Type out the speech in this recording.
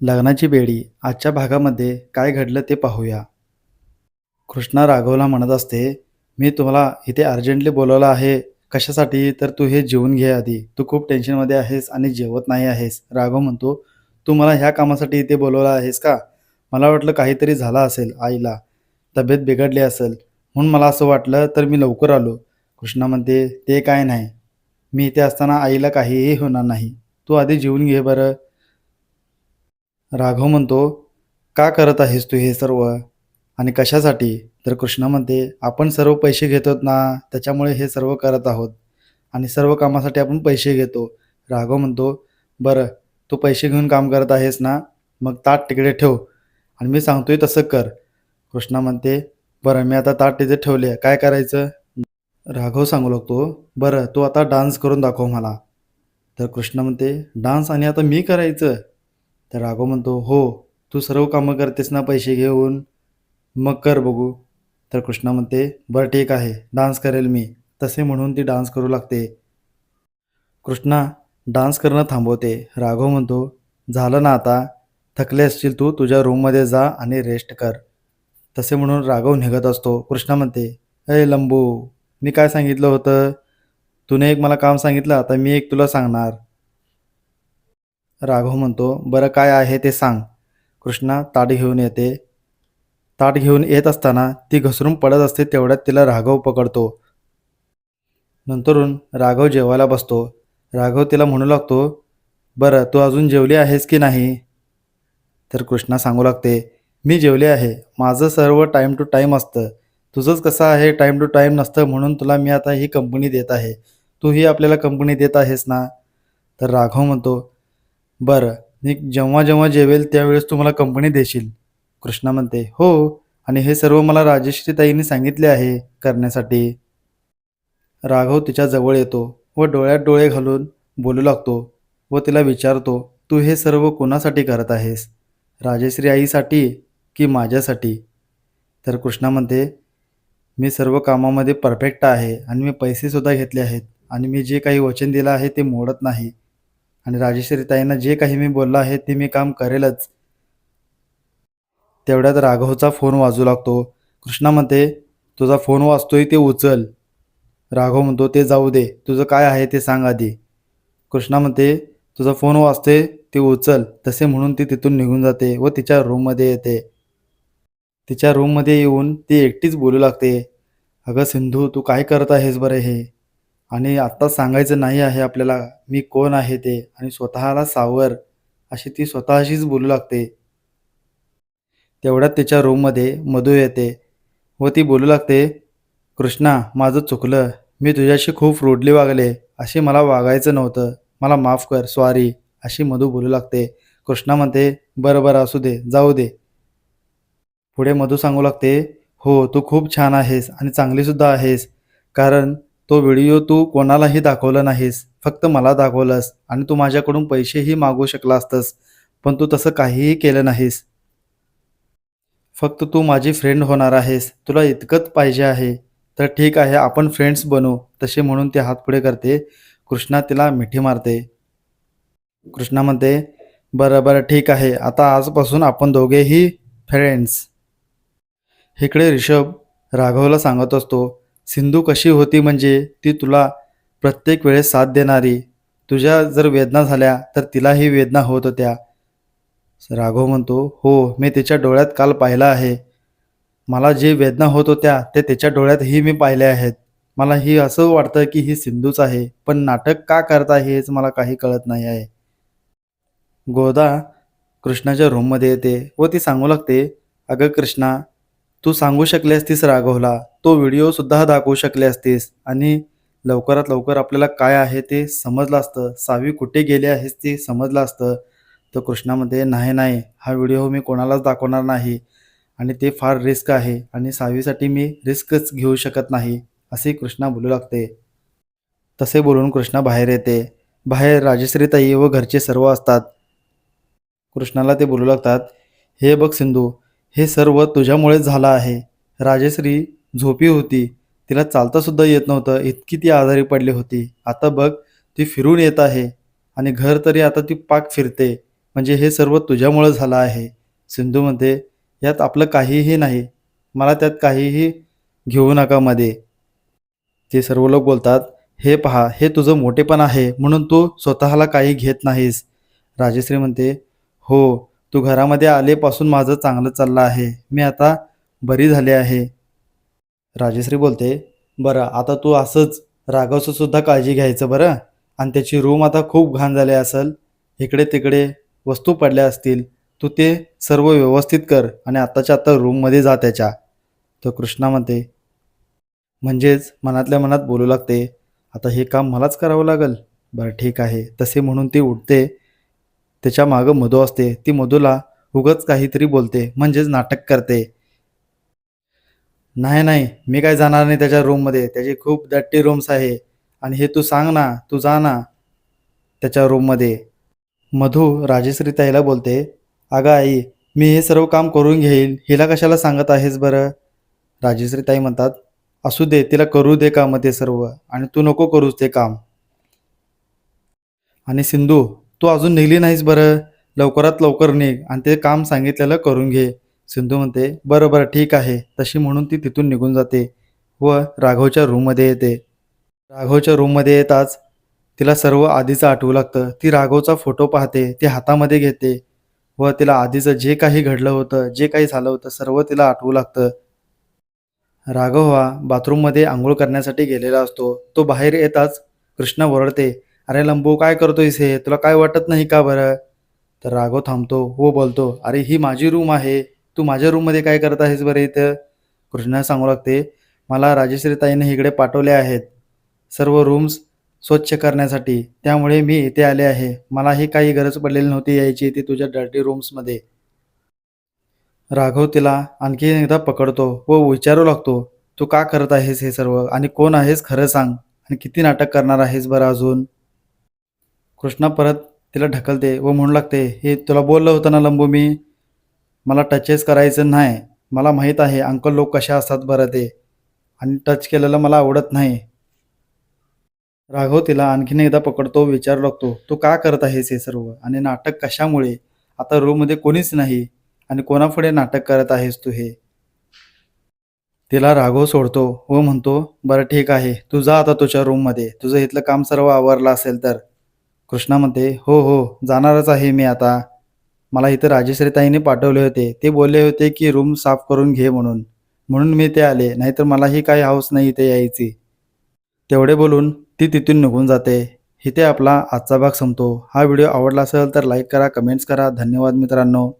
लग्नाची बेडी आजच्या भागामध्ये काय घडलं ते पाहूया. कृष्णा राघवला म्हणत असते मी तुम्हाला इथे अर्जंटली बोलवलं आहे कशासाठी? तर तू हे जेवून घे आधी. तू खूप टेन्शनमध्ये आहेस आणि जेवत नाही आहेस. राघव म्हणतो तू मला ह्या कामासाठी इथे बोलवलं आहेस का? मला वाटलं काहीतरी झालं असेल आईला. तब्येत बिघडली असेल. म्हणून मला असं वाटलं तर मी लवकर आलो. कृष्णा म्हणते ते काय नाही. मी इथे असताना आईला काहीही होणार नाही. तू आधी जेवून घे बरं. राघव म्हणतो का करत आहेस तू हे सर्व? आणि कशासाठी? तर कृष्णा म्हणते आपण सर्व पैसे घेतो ना त्याच्यामुळे हे सर्व करत आहोत. आणि सर्व कामासाठी आपण पैसे घेतो. राघव म्हणतो बरं तू पैसे घेऊन काम करत आहेस ना? मग ताट तिकडे ठेव. आणि मी सांगतोय तसं कर. कृष्णा म्हणते बरं मी आता ताट तिथे ठेवले. काय करायचं? राघव सांगू लागतो बरं तू आता डान्स करून दाखव मला. तर कृष्ण म्हणते डान्स आणि आता मी करायचं? तर राघव म्हणतो हो तू सर्व कामं करतेस ना पैसे घेऊन? मग कर बघू. तर कृष्णा म्हणते बरं ठीक आहे डान्स करेल मी. तसे म्हणून ती डान्स करू लागते. कृष्णा डान्स करणं थांबवते. राघव म्हणतो झालं ना आता थकले असशील तू तुझ्या रूममध्ये जा आणि रेस्ट कर. तसे म्हणून राघव निघत असतो. कृष्णा म्हणते अय लंबू मी काय सांगितलं होतं? तूने एक मला काम सांगितलं आता मी एक तुला सांगणार. राघव म्हणतो बरं काय आहे ते सांग. कृष्णा ताट घेऊन येते. ताट घेऊन येत असताना ती घसरून पडत असते तेवढ्यात तिला राघव पकडतो. नंतरून राघव जेवायला बसतो. राघव तिला म्हणू लागतो बरं तू अजून जेवली आहेस की नाही? तर कृष्णा सांगू लागते मी जेवले आहे. माझं सर्व टाईम टू टाईम असतं. तुझंच कसं आहे टाईम टू टाईम नसतं म्हणून तुला मी आता ही कंपनी देत आहे. तू ही आपल्याला कंपनी देत आहेस ना? तर राघव म्हणतो बरं. मी जेव्हा जेव्हा जेवेल त्यावेळेस तू मला कंपनी देशील. कृष्णा म्हणते हो. आणि हे सर्व मला राजेश्री ताईंनी सांगितले आहे करण्यासाठी. राघव तिच्या जवळ येतो व डोळ्यात डोळे घालून बोलू लागतो व तिला विचारतो तू हे सर्व कोणासाठी करत आहेस? राजेश्री आईसाठी की माझ्यासाठी? तर कृष्णा म्हणते मी सर्व कामामध्ये परफेक्ट आहे आणि मी पैसेसुद्धा घेतले आहेत आणि मी जे काही वचन दिलं आहे ते मोडत नाही. आणि राजेश्वरी ताईंना जे काही मी बोललो आहे ते मी काम करेलच. तेवढ्यात राघवचा फोन वाजू लागतो. कृष्णा म्हणते तुझा फोन वाजतोय ते उचल. राघव म्हणतो ते जाऊ दे. तुझं काय आहे ते सांग आधी. कृष्णा म्हणते तुझा फोन वाजतोय ते उचल. तसे म्हणून ती तिथून निघून जाते व तिच्या रूममध्ये येते. तिच्या रूममध्ये येऊन ती एकटीच बोलू लागते. अगं सिंधू तू काय करत आहेस बरं हे? आणि आत्ता सांगायचं नाही आहे आपल्याला मी कोण आहे ते आणि स्वतःला सावर अशी ती स्वतःशीच बोलू लागते. तेवढ्यात तिच्या रूममध्ये मधू येते व ती बोलू लागते कृष्णा माझं चुकलं. मी तुझ्याशी खूप रोडली वागले. असे मला वागायचं नव्हतं. मला माफ कर. सॉरी अशी मधू बोलू लागते. कृष्णा म्हणते बरं बरं असू दे. जाऊ दे. पुढे मधू सांगू लागते हो तू खूप छान आहेस आणि चांगलीसुद्धा आहेस. कारण तो व्हिडिओ तू कोणालाही दाखवला नाहीस फक्त मला दाखवलंस आणि तू माझ्याकडून पैसेही मागू शकला असतंस पण तू तसं काहीही केलं नाहीस. फक्त तू माझी फ्रेंड होणार आहेस तुला इतकंच पाहिजे आहे. तर ठीक आहे आपण फ्रेंड्स बनू तसे म्हणून ते हात पुढे करते. कृष्णा तिला मिठी मारते. कृष्णा म्हणते बरं बरं ठीक आहे आता आजपासून आपण दोघेही फ्रेंड्स इकडे ऋषभ राघवला सांगत असतो सिंधू कशी होती म्हणजे ती तुला प्रत्येक वेळेस साथ देणारी. तुझ्या जर वेदना झाल्या तर तिलाही वेदना होत होत्या. राघव म्हणतो हो मी तिच्या डोळ्यात काल पाहिलं आहे. मला जे वेदना होत होत्या ते त्याच्या डोळ्यातही मी पाहिले आहेत. मला ही असं वाटतं की ही सिंधूच आहे पण नाटक का करत आहे हेच मला काही कळत नाही आहे. गोदा कृष्णाच्या रूममध्ये येते व ती सांगू लागते अगं कृष्णा तू सांगू शकलेस तीस राघवला. तो व्हिडिओसुद्धा दाखवू शकले असतीस. आणि लवकरात लवकर आपल्याला काय आहे ते समजलं असतं. सावी कुठे गेली आहेस ते समजलं असतं. तर कृष्णामध्ये नाही नाही हा व्हिडिओ मी कोणालाच दाखवणार नाही. आणि ते फार रिस्क आहे. आणि सावीसाठी मी रिस्कच घेऊ शकत नाही असे कृष्णा बोलू लागते. तसे बोलून कृष्णा बाहेर येते. बाहेर राजश्रीताई व घरचे सर्व असतात. कृष्णाला ते बोलू लागतात हे बघ सिंधू हे सर्व तुझ्यामुळेच झालं आहे. राजश्री झोपी होती. तिला चालतासुद्धा येत नव्हतं. इतकी ती आजारी पडली होती. आता बघ ती फिरून येत आहे. आणि घर तरी आता ती पाक फिरते. म्हणजे हे सर्व तुझ्यामुळं झालं आहे. सिंधू म्हणते यात आपलं काहीही नाही. मला त्यात काहीही घेऊ नका मध्ये. ते सर्व लोक बोलतात हे पहा हे तुझं मोठेपण आहे. म्हणून तू स्वतःला काही घेत नाहीस. राजेश्री म्हणते हो तू घरामध्ये आलेपासून माझं चांगलं चाललं आहे. मी आता बरी झाले आहे. राजश्री बोलते बरं आता तू असंच राघवचं सुद्धा काळजी घ्यायचं बरं? आणि त्याची रूम आता खूप घाण झाली असेल. इकडे तिकडे वस्तू पडल्या असतील. तू ते सर्व व्यवस्थित कर आणि आत्ताच्या आत्ता रूममध्ये जा त्याच्या. तर कृष्णा म्हणते म्हणजेच मनातल्या मनात बोलू लागते आता हे काम मलाच करावं लागेल. बरं ठीक आहे. तसे म्हणून ती उठते. त्याच्या मागं मधू असते. ती मधूला उगच काहीतरी बोलते म्हणजेच नाटक करते. नाही नाही मी काय जाणार नाही त्याच्या रूममध्ये त्याची खूप दट्टी रूम्स आहे. आणि हे तू सांग ना तू जा ना त्याच्या रूममध्ये मधू राजेश्री ताईला बोलते अगं आई मी हे सर्व काम करून घेईल. हिला कशाला सांगत आहेस बरं? राजेश्री ताई म्हणतात असू दे तिला करू दे काम ते सर्व. आणि तू नको करूस ते काम. आणि सिंधू तू अजून निघली नाहीस बरं. लवकरात लवकर निघ आणि ते काम सांगितलेलं करून घे. सिंधू म्हणते बरं बरं ठीक आहे. तशी म्हणून ती तिथून निघून जाते व राघवच्या रूममध्ये येते. राघवच्या रूममध्ये येताच तिला सर्व आधीचं आठवू लागतं. ती राघवचा फोटो पाहते ती हातामध्ये घेते व तिला आधीचं जे काही घडलं होतं जे काही झालं होतं सर्व तिला आठवू लागतं. राघव हा बाथरूममध्ये आंघोळ करण्यासाठी गेलेला असतो. तो बाहेर येताच कृष्णा ओरडते अरे लंबू काय करतोयस हे? तुला काय वाटत नाही का बरं? तर राघव थांबतो व बोलतो अरे ही माझी रूम आहे. तू माझ्या रूममध्ये काय करत आहेस बरं इथं? कृष्णा सांगू लागते मला राजेश्री ताईने इकडे पाठवले आहेत सर्व रूम्स स्वच्छ करण्यासाठी. त्यामुळे मी इथे आले आहे. मलाही काही गरज पडलेली नव्हती यायची ती तुझ्या डर्टी रूम्समध्ये राघव तिला आणखी एकदा पकडतो व विचारू लागतो तू का करत आहेस हे सर्व? आणि कोण आहेस खरं सांग? आणि किती नाटक करणार आहेस बरं अजून? कृष्णा परत तिला ढकलते व म्हणू लागते हे तुला बोललं होतं ना लंबू मी? मला टचेस करायचं नाही. मला माहीत आहे अंकल लोक कशा असतात बरं ते. आणि टच केलेलं मला आवडत नाही. राघव तिला आणखीन एकदा पकडतो विचारू लागतो तू का करत आहेस हे सर्व? आणि नाटक कशामुळे? आता रूममध्ये कोणीच नाही. आणि कोणापुढे नाटक करत आहेस तू हे? तिला राघव सोडतो. व म्हणतो बरं ठीक आहे. तू जा आता तुझ्या रूममध्ये तुझं इथलं काम सर्व आवरलं असेल तर. कृष्णा म्हणते हो हो. जाणारच आहे मी आता. मला इथं राजेश्रीताईने पाठवले होते. ते बोलले होते की रूम साफ करून घे म्हणून. म्हणून मी ते आले नाहीतर मलाही काही हाऊस नाही इथे यायची. तेवढे बोलून ती तिथून निघून जाते. इथे आपला आजचा भाग संपतो. हा व्हिडिओ आवडला असेल तर लाईक करा कमेंट्स करा. धन्यवाद मित्रांनो.